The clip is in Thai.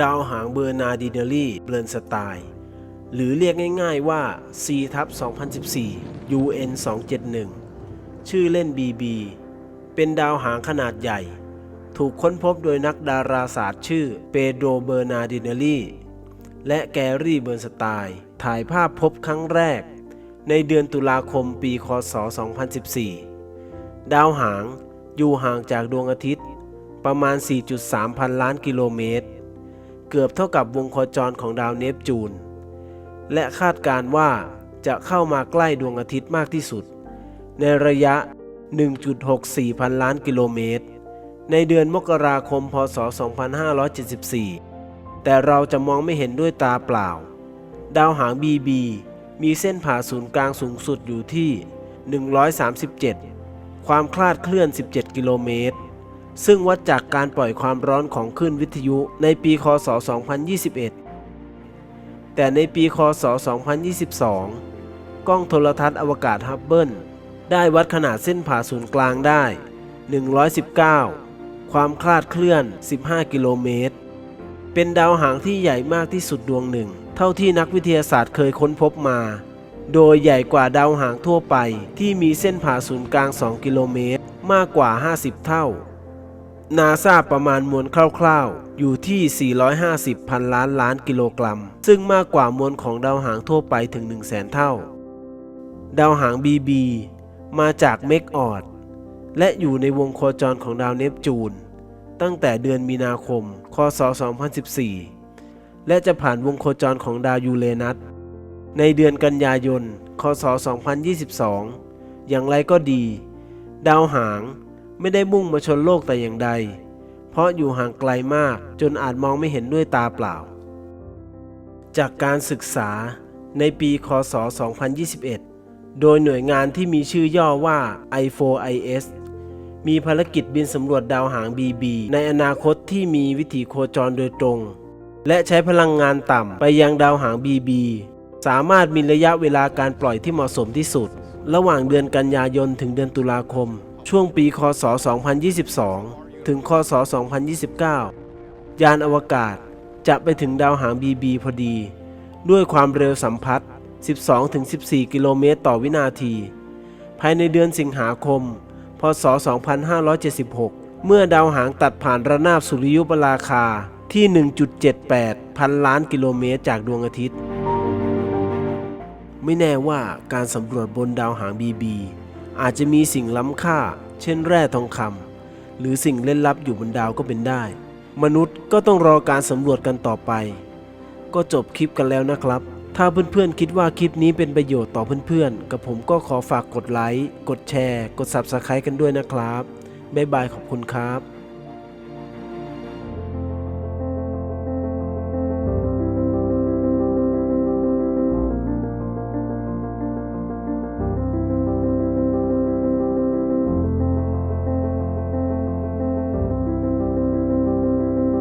ดาวหางเบอร์นาดิเนลีเบลนสไตล์หรือเรียกง่ายๆว่า C ทับ2014 UN 271 ชื่อเล่น BB เป็นดาวหางขนาดใหญ่ ถูกค้นพบโดยนักดาราศาสตร์ชื่อเปโดรเบอร์นาดิเนลีและแกรี่เบิร์นสไตล์ถ่ายภาพพบครั้งแรก ในเดือนตุลาคมปี คศ 2014 ดาวหางอยู่ห่างจากดวงอาทิตย์ ประมาณ 4.3 พันล้านกิโลเมตร เกือบเท่ากับวงโคจรของดาวเนปจูน และคาดการณ์ว่าจะเข้ามาใกล้ดวงอาทิตย์มากที่สุด ในระยะ 1.64 พันล้านกิโลเมตร ในเดือนมกราคม พศ 2574 แต่เราจะมองไม่เห็นด้วยตาเปล่า ดาวหาง BB มีเส้นผ่าศูนย์กลางสูงสุดอยู่ที่ 137 ความคลาดเคลื่อน 17 กิโลเมตร ซึ่งวัดจากการปล่อยความร้อนของคลื่นวิทยุในปีคศ 2021 แต่ในปีคศ 2022 กล้องโทรทัศน์อวกาศฮับเบิลได้วัดขนาดเส้นผ่าศูนย์กลางได้ 119 ความคลาดเคลื่อน 15 กิโลเมตร เป็นดาวหางที่ใหญ่มากที่สุดดวงหนึ่ง เท่าที่นักวิทยาศาสตร์เคยค้นพบมา โดยใหญ่กว่าดาวหางทั่วไปที่มีเส้นผ่าศูนย์กลาง 2 กิโลเมตร มากกว่า 50 เท่า นาซาประมาณมวลคร่าวๆ อยู่ที่ 450 พันล้านล้านกิโลกรัม ซึ่งมากกว่ามวลของดาวหางทั่วไปถึง 1 0 0 0 0แสนเท่า ดาวหาง BB มาจากเมกออด และอยู่ในวงโคจรของดาวเนปจูน ตั้งแต่เดือนมีนาคม คศ 2014 และจะผ่านวงโคจรของดาวยูเรนัส ในเดือนกันยายน คศ 2022 อย่างไรก็ดี ดาวหาง ไม่ได้มุ่งมาชนโลกแต่อย่างใด เพราะอยู่ห่างไกลมากจนอาจมองไม่เห็นด้วยตาเปล่า จากการศึกษาในปีคศ 2021 โดยหน่วยงานที่มีชื่อย่อว่า I4IS มีภารกิจบินสำรวจดาวหาง BB ในอนาคตที่มีวิถีโคจรโดยตรง และใช้พลังงานต่ำไปยังดาวหาง BB สามารถมีระยะเวลาการปล่อยที่เหมาะสมที่สุด ระหว่างเดือนกันยายนถึงเดือนตุลาคม ช่วงปีคศ 2022 ถึงคศ 2029 ยานอวกาศจะไปถึงดาวหาง BB พอดี ด้วยความเร็วสัมพัทธ์ 12-14 กิโลเมตรต่อวินาที ภายในเดือนสิงหาคม พศ 2576 เมื่อดาวหางตัดผ่านระนาบสุริยุปราคาที่ 1.78 พันล้านกิโลเมตรจากดวงอาทิตย์ ไม่แน่ว่าการสำรวจบนดาวหาง BB อาจจะมีสิ่งล้ำค่า เช่นแร่ทองคำหรือสิ่งเล่นลับอยู่บนดาวก็เป็นได้ มนุษย์ก็ต้องรอการสำรวจกันต่อไป ก็จบคลิปกันแล้วนะครับ ถ้าเพื่อนๆคิดว่าคลิปนี้เป็นประโยชน์ต่อเพื่อนๆ กับผมก็ขอฝากกดไลค์ กดแชร์ กด Subscribe กันด้วยนะครับบ๊ายบายขอบคุณครับ